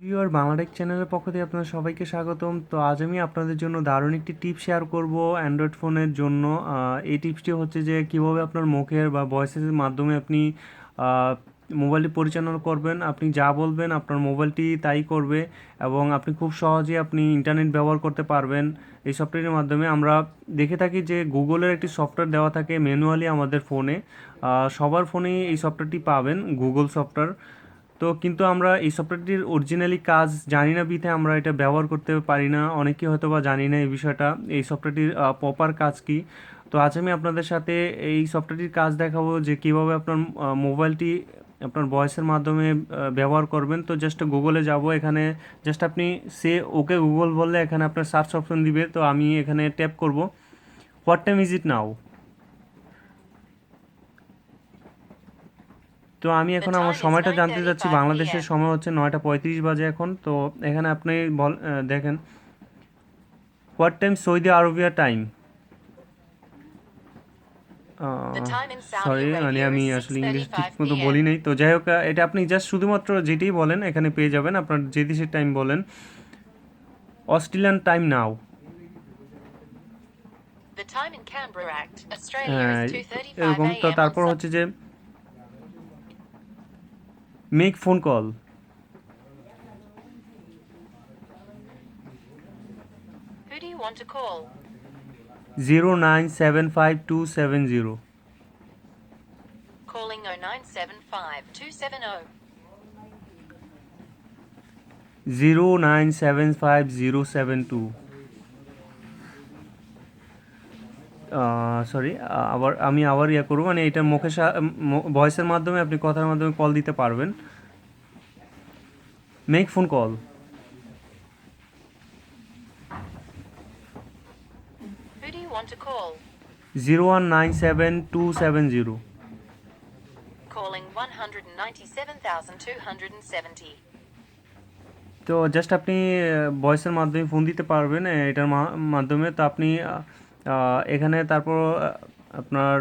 Viewer Bangla Tech চ্যানেলের পক্ষ থেকে আপনাদের সবাইকে স্বাগতম। তো আজ আমি আপনাদের জন্য দারুণ একটি টিপ শেয়ার করব অ্যান্ড্রয়েড ফোনের জন্য। এই টিপসটি হচ্ছে যে কীভাবে আপনার মুখের বা ভয়েসের মাধ্যমে আপনি মোবাইলটি পরিচালনা করবেন। আপনি যা বলবেন আপনার মোবাইলটি তাই করবে এবং আপনি খুব সহজে আপনি ইন্টারনেট ব্যবহার করতে পারবেন। এই সফটওয়্যারের মাধ্যমে আমরা দেখে থাকি যে গুগলের একটি সফটওয়্যার দেওয়া থাকে ম্যানুয়ালি আমাদের ফোনে সবার ফোনেই এই সফটওয়্যারটি পাবেন, গুগল সফটওয়্যার তো কিন্তু আমরা এই সফটওয়্যারটির অরিজিনালি কাজ জানি না বিধে আমরা এটা ব্যবহার করতে পারি না। অনেকে হয়তো বা জানি না এই বিষয়টা। এই সফটওয়্যারটির প্রপার কাজ কি? তো আজ আমি আপনাদের সাথে এই সফটওয়্যারটির কাজ দেখাবো যে কীভাবে আপনার মোবাইলটি আপনার ভয়েসের মাধ্যমে ব্যবহার করবেন। তো জাস্ট গুগলে যাব। এখানে জাস্ট আপনি সে ওকে গুগল বললে এখানে আপনার সার্চ অপশন দিবে। তো আমি এখানে ট্যাপ করব। What time is it now তো আমি এখন আমার সময়টা জানতে 9:35 চাচ্ছি বাংলাদেশের সময় হচ্ছে নয়টা পঁয়ত্রিশ বাজে এখন। তো এখানে আপনি বল দেখেন। What time Saudi Arabia time sorry মানে আমি আসলে ইংলিশ ঠিক মতো. বলি নাই। তো যাই হোক এটা আপনি জাস্ট শুধুমাত্র যেটাই বলেন এখানে পেয়ে যাবেন। আপনার যে দেশের টাইম বলেন। অস্ট্রেলিয়ান টাইম নাও হ্যাঁ এরকম। তো তারপর হচ্ছে যে make phone call. Who do you want to call? 0975270 calling 0975270 0975072 sorry আবার আমি আবার ইয়ে করব মানে এটা মুখে ভয়েসের মাধ্যমে আপনি কথার মাধ্যমে কল দিতে পারবেন make phone call? Zero one nine seven two seven zero Calling 197,270. তো জাস্ট আপনি ভয়েসের মাধ্যমে ফোন দিতে পারবেন এটার মাধ্যমে তো আপনি এখানে তারপর আপনার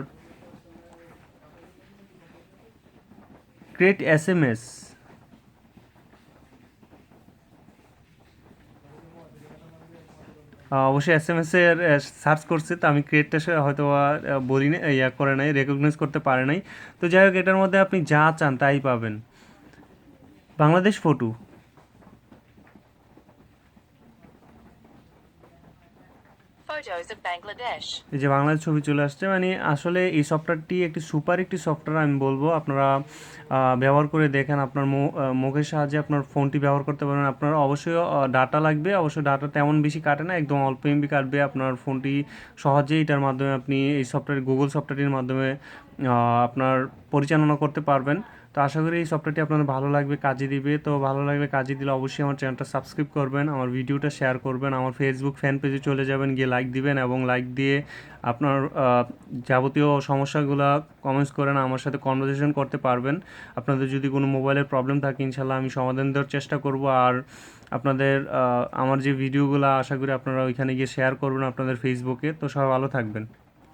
ক্রিয়েট এস এম এস অবশ্যই এস এম এস এর সার্চ করছে, তো আমি ক্রিয়েটটা হয়তো বলি না, ইয়া করে নাই রেকগনাইজ করতে পারে নাই। তো যাই হোক, এটার মধ্যে আপনি যা চান তাই পাবেন। বাংলাদেশ ফটো এই যে বাংলাদেশ ছবি চলে আসছে মানে আসলে এই সফটওয়্যারটি একটি সুপার একটি সফটওয়্যার আমি বলব। আপনারা ব্যবহার করে দেখেন আপনার মুখের সাহায্যে আপনার ফোনটি ব্যবহার করতে পারেন আপনার অবশ্যই ডাটা লাগবে। অবশ্যই ডাটা তেমন বেশি কাটে না, একদম অল্প এমবি কাটবে। আপনার ফোনটি সহজেই এটার মাধ্যমে আপনি এই সফটওয়্যার গুগল সফটওয়্যারটির মাধ্যমে আপনার পরিচালনা করতে পারবেন। তো আশা করি এই সফটওয়্যারটি আপনাদের ভালো লাগবে, কাজে দিবে। তো ভালো লাগলে কাজে দিলে অবশ্যই আমার চ্যানেলটা সাবস্ক্রাইব করবেন, আমার ভিডিওটা শেয়ার করবেন, আমার ফেসবুক ফ্যান পেজে চলে যাবেন, গিয়ে লাইক দিবেন এবং লাইক দিয়ে আপনার যাবতীয় সমস্যাগুলো কমেন্টস করেন আমার সাথে কনভারসেশন করতে পারবেন। আপনাদের যদি কোনো মোবাইলের প্রবলেম থাকে ইনশাল্লাহ আমি সমাধান দেওয়ার চেষ্টা করব। আর আপনাদের আমার যে ভিডিওগুলো আশা করি আপনারা ওইখানে গিয়ে শেয়ার করবেন আপনাদের ফেসবুকে তো সবাই ভালো থাকবেন।